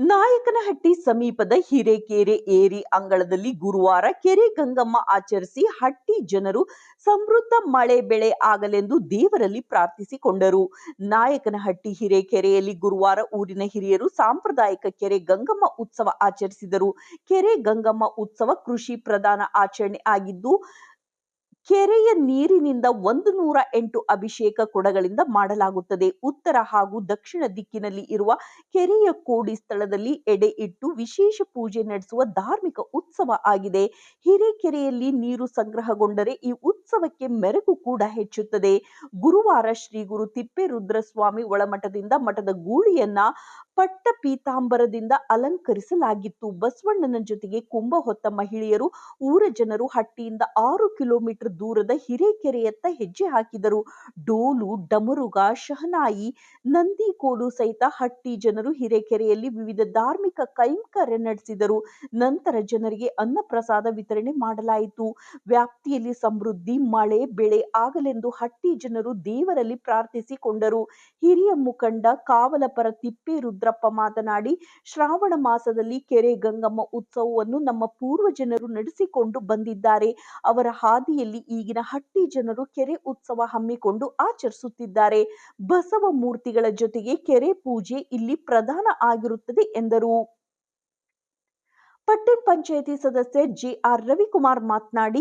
ನಾಯಕನಹಟ್ಟಿ ಸಮೀಪದ ಹಿರೇಕೆರೆ ಏರಿ ಅಂಗಳದಲ್ಲಿ ಗುರುವಾರ ಕೆರೆ ಗಂಗಮ್ಮ ಆಚರಿಸಿ ಹಟ್ಟಿ ಜನರು ಸಮೃದ್ಧ ಮಳೆ ಬೆಳೆ ಆಗಲೆಂದು ದೇವರಲ್ಲಿ ಪ್ರಾರ್ಥಿಸಿಕೊಂಡರು. ನಾಯಕನಹಟ್ಟಿ ಹಿರೇಕೆರೆಯಲ್ಲಿ ಗುರುವಾರ ಊರಿನ ಹಿರಿಯರು ಸಾಂಪ್ರದಾಯಿಕ ಕೆರೆ ಗಂಗಮ್ಮ ಉತ್ಸವ ಆಚರಿಸಿದರು. ಕೆರೆ ಗಂಗಮ್ಮ ಉತ್ಸವ ಕೃಷಿ ಪ್ರಧಾನ ಆಚರಣೆ ಆಗಿದ್ದು ಕೆರೆಯ ನೀರಿನಿಂದ ಒಂದು ನೂರ ಎಂಟು ಅಭಿಷೇಕ ಕೊಡಗಳಿಂದ ಮಾಡಲಾಗುತ್ತದೆ. ಉತ್ತರ ಹಾಗೂ ದಕ್ಷಿಣ ದಿಕ್ಕಿನಲ್ಲಿ ಇರುವ ಕೆರೆಯ ಕೋಡಿ ಸ್ಥಳದಲ್ಲಿ ಎಡೆ ಇಟ್ಟು ವಿಶೇಷ ಪೂಜೆ ನಡೆಸುವ ಧಾರ್ಮಿಕ ಉತ್ಸವ ಆಗಿದೆ. ಹಿರೇಕೆರೆಯಲ್ಲಿ ನೀರು ಸಂಗ್ರಹಗೊಂಡರೆ ಈ ಉತ್ಸವಕ್ಕೆ ಮೆರಗು ಕೂಡ ಹೆಚ್ಚುತ್ತದೆ. ಗುರುವಾರ ಶ್ರೀ ಗುರು ತಿಪ್ಪೇರುದ್ರಸ್ವಾಮಿ ಒಳಮಠದಿಂದ ಮಠದ ಗೂಳಿಯನ್ನ ಪಟ್ಟ ಪೀತಾಂಬರದಿಂದ ಅಲಂಕರಿಸಲಾಗಿತ್ತು. ಬಸವಣ್ಣನ ಜೊತೆಗೆ ಕುಂಭ ಹೊತ್ತ ಮಹಿಳೆಯರು, ಊರ ಜನರು ಹಟ್ಟಿಯಿಂದ ಆರು ಕಿಲೋಮೀಟರ್ ದೂರದ ಹಿರೇಕೆರೆಯತ್ತ ಹೆಜ್ಜೆ ಹಾಕಿದರು. ಡೋಲು, ಡಮರುಗ, ಶಹನಾಯಿ, ನಂದಿಕೋಲು ಸಹಿತ ಹಟ್ಟಿ ಜನರು ಹಿರೇಕೆರೆಯಲ್ಲಿ ವಿವಿಧ ಧಾರ್ಮಿಕ ಕೈಂಕರ್ಯ ನಡೆಸಿದರು. ನಂತರ ಜನರಿಗೆ ಅನ್ನಪ್ರಸಾದ ವಿತರಣೆ ಮಾಡಲಾಯಿತು. ವ್ಯಾಪ್ತಿಯಲ್ಲಿ ಸಮೃದ್ಧಿ, ಮಳೆ, ಬೆಳೆ ಆಗಲೆಂದು ಹಟ್ಟಿ ಜನರು ದೇವರಲ್ಲಿ ಪ್ರಾರ್ಥಿಸಿಕೊಂಡರು. ಹಿರಿಯ ಮುಖಂಡ ಕಾವಲಪರ ತಿಪ್ಪೇರುದ್ರಪ್ಪ ಮಾತನಾಡಿ, ಶ್ರಾವಣ ಮಾಸದಲ್ಲಿ ಕೆರೆ ಗಂಗಮ್ಮ ಉತ್ಸವವನ್ನು ನಮ್ಮ ಪೂರ್ವಜನರು ನಡೆಸಿಕೊಂಡು ಬಂದಿದ್ದಾರೆ. ಅವರ ಹಾದಿಯಲ್ಲಿ ಈಗಿನ ಹಟ್ಟಿ ಜನರು ಕೆರೆ ಉತ್ಸವ ಹಮ್ಮಿಕೊಂಡು ಆಚರಿಸುತ್ತಿದ್ದಾರೆ. ಬಸವ ಮೂರ್ತಿಗಳ ಜೊತೆಗೆ ಕೆರೆ ಪೂಜೆ ಇಲ್ಲಿ ಪ್ರಧಾನ ಆಗಿರುತ್ತದೆ ಎಂದರು. ಪಟ್ಟಣ ಪಂಚಾಯಿತಿ ಸದಸ್ಯ ಜಿಆರ್ ರವಿಕುಮಾರ್ ಮಾತನಾಡಿ,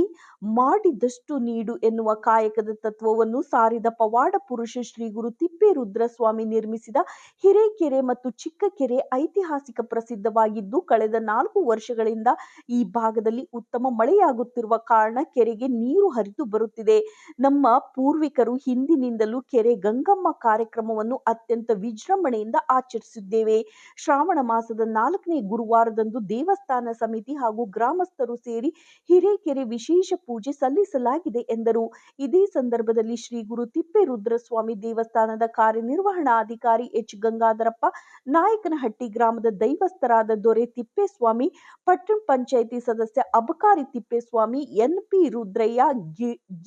ಮಾಡಿದಷ್ಟು ನೀಡು ಎನ್ನುವ ಕಾಯಕದ ತತ್ವವನ್ನು ಸಾರಿದ ಪವಾಡ ಪುರುಷ ಶ್ರೀ ಗುರು ತಿಪ್ಪೇರುದ್ರಸ್ವಾಮಿ ನಿರ್ಮಿಸಿದ ಹಿರೇಕೆರೆ ಮತ್ತು ಚಿಕ್ಕಕೆರೆ ಐತಿಹಾಸಿಕ ಪ್ರಸಿದ್ಧವಾಗಿದ್ದು, ಕಳೆದ ನಾಲ್ಕು ವರ್ಷಗಳಿಂದ ಈ ಭಾಗದಲ್ಲಿ ಉತ್ತಮ ಮಳೆಯಾಗುತ್ತಿರುವ ಕಾರಣ ಕೆರೆಗೆ ನೀರು ಹರಿದು ಬರುತ್ತಿದೆ. ನಮ್ಮ ಪೂರ್ವಿಕರು ಹಿಂದಿನಿಂದಲೂ ಕೆರೆ ಗಂಗಮ್ಮ ಕಾರ್ಯಕ್ರಮವನ್ನು ಅತ್ಯಂತ ವಿಜೃಂಭಣೆಯಿಂದ ಆಚರಿಸಿದ್ದೇವೆ. ಶ್ರಾವಣ ಮಾಸದ ನಾಲ್ಕನೇ ಗುರುವಾರದಂದು ದೇವಸ್ಥಾನ ಸಮಿತಿ ಹಾಗೂ ಗ್ರಾಮಸ್ಥರು ಸೇರಿ ಹಿರೇಕೆರೆ ವಿಶೇಷ ಪೂಜೆ ಸಲ್ಲಿಸಲಾಗಿದೆ ಎಂದರು. ಇದೇ ಸಂದರ್ಭದಲ್ಲಿ ಶ್ರೀ ಗುರು ತಿಪ್ಪೇರುದ್ರಸ್ವಾಮಿ ದೇವಸ್ಥಾನದ ಕಾರ್ಯನಿರ್ವಹಣಾಧಿಕಾರಿ ಎಚ್ ಗಂಗಾಧರಪ್ಪ, ನಾಯಕನಹಟ್ಟಿ ಗ್ರಾಮದ ದೈವಸ್ಥರಾದ ದೊರೆ ತಿಪ್ಪೇಸ್ವಾಮಿ, ಪಟ್ಟಣ ಪಂಚಾಯಿತಿ ಸದಸ್ಯ ಅಬಕಾರಿ Thippeswamy, NP Rudraiah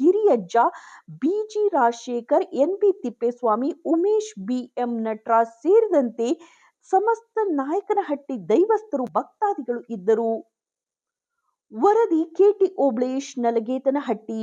Giriyajja, BG Rajashekar, NB Thippeswamy, Umesh BM Nataraj ಸೇರಿದಂತೆ ಸಮಸ್ತ ನಾಯಕನಹಟ್ಟಿ ದೈವಸ್ಥರು ಭಕ್ತಾದಿಗಳು ಇದ್ದರು. ವರದಿ ಕೆಟಿ ಓಬ್ಳೇಶ್ ನಲಗೇತನಹಟ್ಟಿ.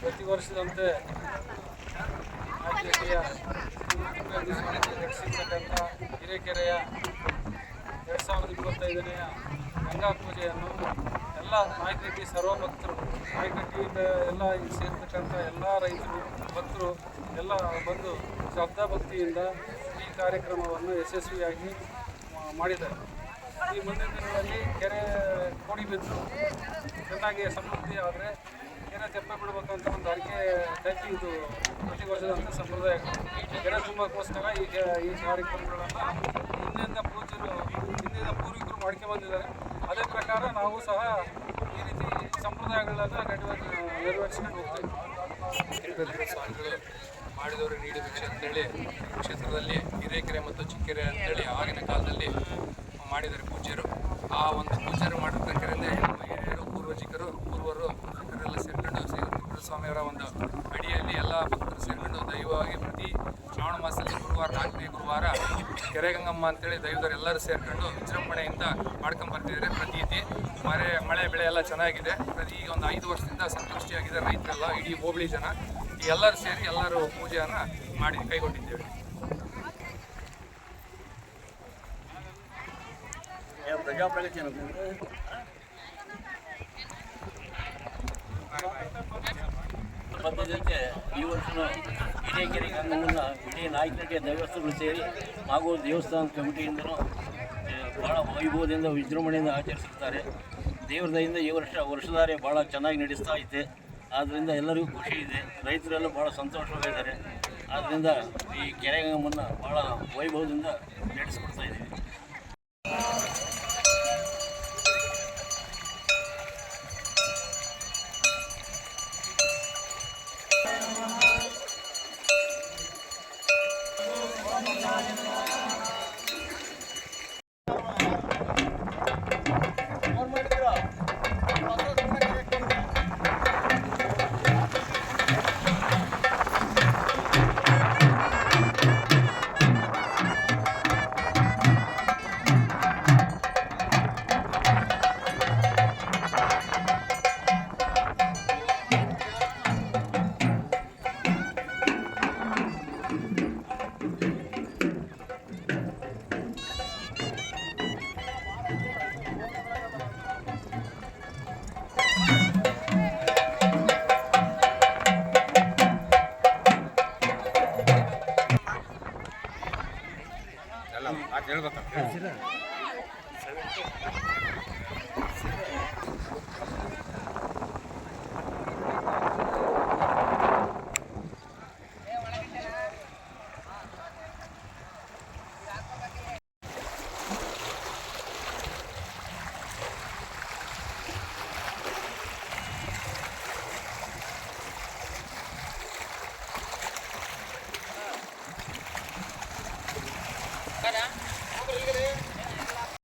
ಪ್ರತಿ ವರ್ಷದಂತೆ ಆದ್ಯತೆಯ ನಡೆಸಿರ್ತಕ್ಕಂಥ ಹಿರೇಕೆರೆಯ ಎರಡು ಸಾವಿರದ ಇಪ್ಪತ್ತೈದನೆಯ ಗಂಗಾ ಪೂಜೆಯನ್ನು ಎಲ್ಲ ನಾಯಕರೆಡ್ಡಿ ಸರ್ವಭಕ್ತರು ನಾಯಕರೆಡ್ಡಿಯಿಂದ ಎಲ್ಲ ಸೇರ್ತಕ್ಕಂಥ ಎಲ್ಲ ರೈತರು, ಭಕ್ತರು ಎಲ್ಲ ಬಂದು ಶ್ರದ್ಧಾ ಭಕ್ತಿಯಿಂದ ಈ ಕಾರ್ಯಕ್ರಮವನ್ನು ಯಶಸ್ವಿಯಾಗಿ ಮಾಡಿದ್ದಾರೆ. ಈ ಮುಂದಿನ ದಿನಗಳಲ್ಲಿ ಕೆರೆ ಕೋಡಿ ಬಿದ್ದು ಚೆನ್ನಾಗಿ ಸಮೃದ್ಧಿ ಆದರೆ ಕೆರೆ ತೆಪ್ಪೆ ಬಿಡಬೇಕಂತ ಒಂದು ಅರಿಕೆ ಟೈಪಿ ಇದು ಪ್ರತಿ ವರ್ಷದಂಥ ಸಂಪ್ರದಾಯ ಕೆರೆ ತುಂಬಕ್ಕೋಸ್ಕರ ಈ ಈ ಕಾರ್ಯಕ್ರಮಗಳನ್ನು ಹಿಂದಿನಿಂದ ಪೂಜರು ಹಿಂದಿನ ಪೂರ್ವಿಕರು ಮಾಡ್ಕೊಂಡು ಬಂದಿದ್ದಾರೆ. ಅದೇ ಪ್ರಕಾರ ನಾವು ಸಹ ಈ ರೀತಿ ಸಂಪ್ರದಾಯಗಳನ್ನು ನೆರವೇರಿಸ್ಕೊಂಡು ಹೋಗ್ತೇವೆ. ಮಾಡಿದವರು ನೀಡಿದ ಭಿಕ್ಷೆ ಅಂತೇಳಿ ಕ್ಷೇತ್ರದಲ್ಲಿ ಹಿರೇಕೆರೆ ಮತ್ತು ಚಿಕ್ಕೆರೆ ಅಂತೇಳಿ ಆಗಿನ ಕಾಲದಲ್ಲಿ ಮಾಡಿದ್ದಾರೆ ಪೂಜ್ಯರು. ಆ ಒಂದು ಪೂಜ್ಯರು ಮಾಡಿರ್ತಕ್ಕಂಥ ಹಿರಿಯರು ಪೂರ್ವಜಿಕರು ಪೂರ್ವರು ಪೂರ್ವಿಕರೆಲ್ಲ ಸೇರಿಕೊಂಡು ಶ್ರೀ ಸ್ವಾಮಿಯವರ ಒಂದು ಅಡಿಯಲ್ಲಿ ಎಲ್ಲ ಭಕ್ತರು ಸೇರಿಕೊಂಡು ದೈವವಾಗಿ ಪ್ರತಿ ಶ್ರಾವಣ ಮಾಸದಲ್ಲಿ ಗುರುವಾರ, ನಾಲ್ಕನೇ ಗುರುವಾರ ಕೆರೆಗಂಗಮ್ಮ ಅಂತೇಳಿ ದೈವದವರು ಎಲ್ಲರೂ ಸೇರಿಕೊಂಡು ವಿಜೃಂಭಣೆಯಿಂದ ಮಾಡ್ಕೊಂಬರ್ತಿದ್ದಾರೆ ಪ್ರತೀತಿ ಮಳೆ ಮಳೆ ಬೆಳೆ ಎಲ್ಲ ಚೆನ್ನಾಗಿದೆ. ಪ್ರತಿ ಈಗ ಒಂದು ಐದು ವರ್ಷದಿಂದ ಸಂತುಷ್ಟಿಯಾಗಿದೆ ರೈತರೆಲ್ಲ, ಇಡೀ ಹೋಬಳಿ ಜನ. ಎಲ್ಲರೂ ಸೇರಿ ಎಲ್ಲರೂ ಪೂಜೆಯನ್ನು ಮಾಡಿ ಕೈಗೊಂಡಿದ್ದೇವೆ. ಪ್ರಜಾಪ್ರಗತಿ ಈ ವರ್ಷ ಕೆರೆ ಗಂಗಮ್ಮನ ಹಿರಿಯ ನಾಯಕರಿಗೆ ದೇವಸ್ಥಾನಗಳು ಸೇರಿ ಹಾಗೂ ದೇವಸ್ಥಾನ ಕಮಿಟಿಯಿಂದಲೂ ಭಾಳ ವೈಭವದಿಂದ ವಿಜೃಂಭಣೆಯಿಂದ ಆಚರಿಸುತ್ತಾರೆ ದೇವ್ರ ದಯಿಂದ ಈ ವರ್ಷ ವರ್ಷಧಾರೆ ಭಾಳ ಚೆನ್ನಾಗಿ ನಡೆಸ್ತಾ ಐತೆ ಆದ್ದರಿಂದ ಎಲ್ಲರಿಗೂ ಖುಷಿ ಇದೆ ರೈತರೆಲ್ಲ ಭಾಳ ಸಂತೋಷವಾಗಿದ್ದಾರೆ ಆದ್ದರಿಂದ ಈ ಕೆರೆ ಗಂಗಮ್ಮನ ಭಾಳ ವೈಭವದಿಂದ ನಡೆಸ್ಕೊಡ್ತಾ ಇದ್ದೀವಿ ಎಲ್ಲ 간지 러.